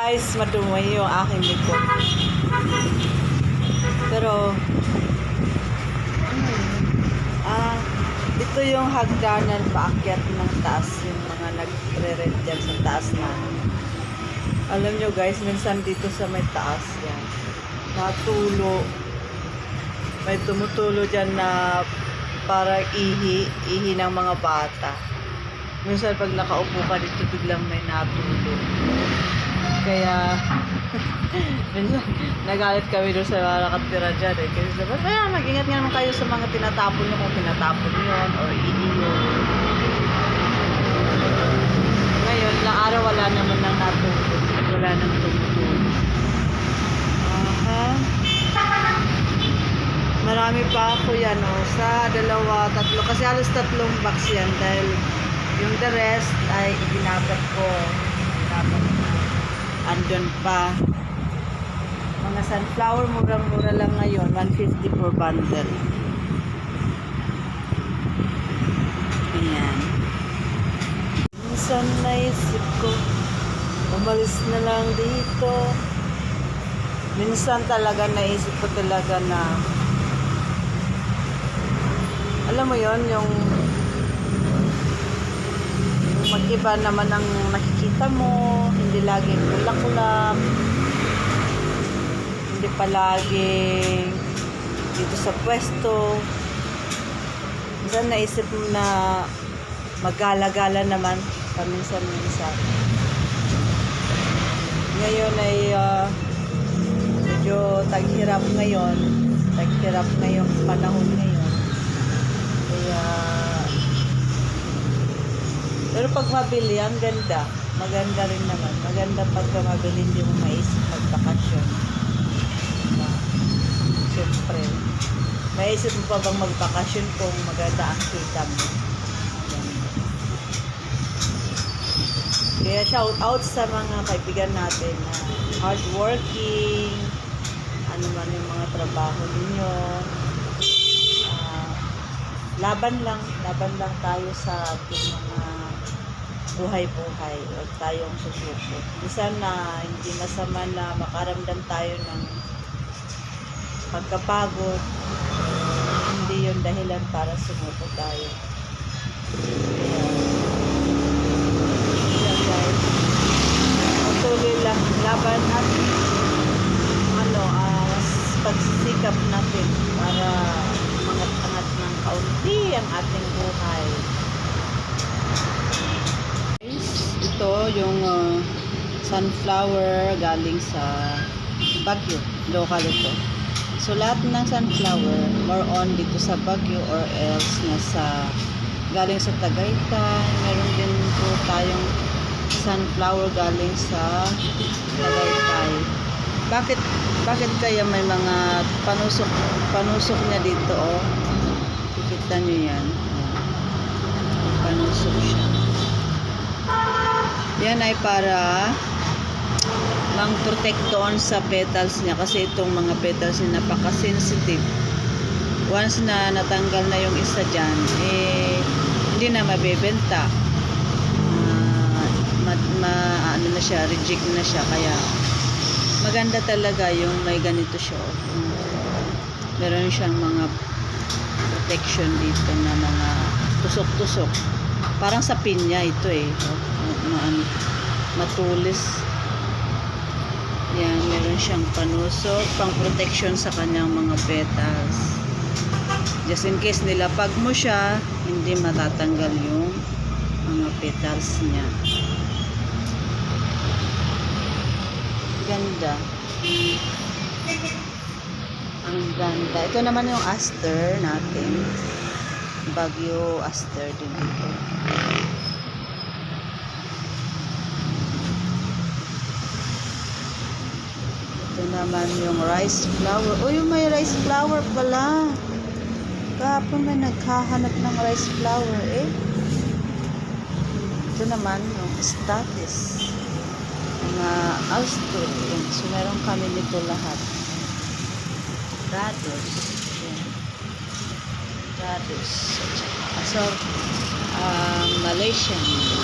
Guys, madumi yung aking likod. Pero, yun? Ah, ito yung hagdanan paakyat ng taas. Yung mga nagre-rent dyan sa taas na. Alam nyo guys, minsan dito sa may taas yan. Natulo. May tumutulo dyan na para ihi, ihi ng mga bata. Minsan pag nakaupo ka dito, biglang may natulo. Kaya, nagalit kami doon sa mga nakatira dyan eh. Kasi sabi, kaya mag-ingat nga naman kayo sa mga tinatapon nyo kung tinatapon yun or ihi yun. Ngayon, lang araw wala naman nang natulog. Wala nang tumutulog. Aha. Marami pa ako yan, oh. Sa dalawa, tatlo. Kasi halos tatlong box yan dahil yung the rest ay ibinabat ko. Ibinabat ko. Andun pa. Mga sunflower, murang-mura lang ngayon. 150 per bundle. Ayan. Minsan naisip ko, umalis na lang dito. Minsan talaga naisip ko talaga na alam mo yon yung mag-iba naman ang nakikita mo, hindi laging kulak-kulak, hindi palagi dito sa pwesto. Minsan naisip mo na magala-gala naman paminsan-minsan. Ngayon ay ah, medyo taghirap ngayon. Taghirap ngayong panahon ngayon. Kaya pero pag mabili, ang ganda. Maganda rin naman. Maganda pagka mabili, hindi mo maisip magbakasyon. Diba? Siyempre. Maisip mo pa bang magbakasyon kung maganda ang kita mo? Kaya shout out sa mga kaibigan natin na hardworking, ano man yung mga trabaho ninyo. Ah, laban lang, laban lang tayo sa ating mga buhay-buhay. Huwag tayong susuko. Minsan na hindi masama na makaramdam tayo ng pagkapagod. Hindi yun dahilan para sumuko tayo. Kaya, guys, patuloy lang laban at ano, ah, pagsisikap natin para mangat-angat ng kaunti ang ating buhay. Sunflower galing sa Baguio. Local ito. So lahat ng sunflower more on dito sa Baguio or else nasa galing sa Tagaytay. Meron din po tayong sunflower galing sa Tagaytay. Bakit bakit kaya may mga panusok panusok niya dito oh? Kikita niyo yan. Panusok siya. Yan ay para mang protect doon sa petals niya kasi itong mga petals niya napaka-sensitive. Once na natanggal na yung isa dyan, eh, hindi na mabebenta. Ah, ma, ma- ano na siya, reject na siya. Kaya, maganda talaga yung may ganito siya. Meron siyang mga protection dito na mga tusok-tusok. Parang sa pinya ito eh. Oh, ma- ma- matulis. Siyang panusok, pang protection sa kanyang mga petals. Just in case nilapag mo siya, hindi matatanggal yung mga petals niya. Ganda. Ang ganda. Ito naman yung aster natin. Bagyo aster din ito. Ito naman yung rice flower. Uy, may rice flower pala. Kahapon may naghahanap ng rice flower eh. Ito naman yung status. Mga alstor. Yan. So, meron kami nito lahat. Rados. Yan. Saka, So, um, Malaysian.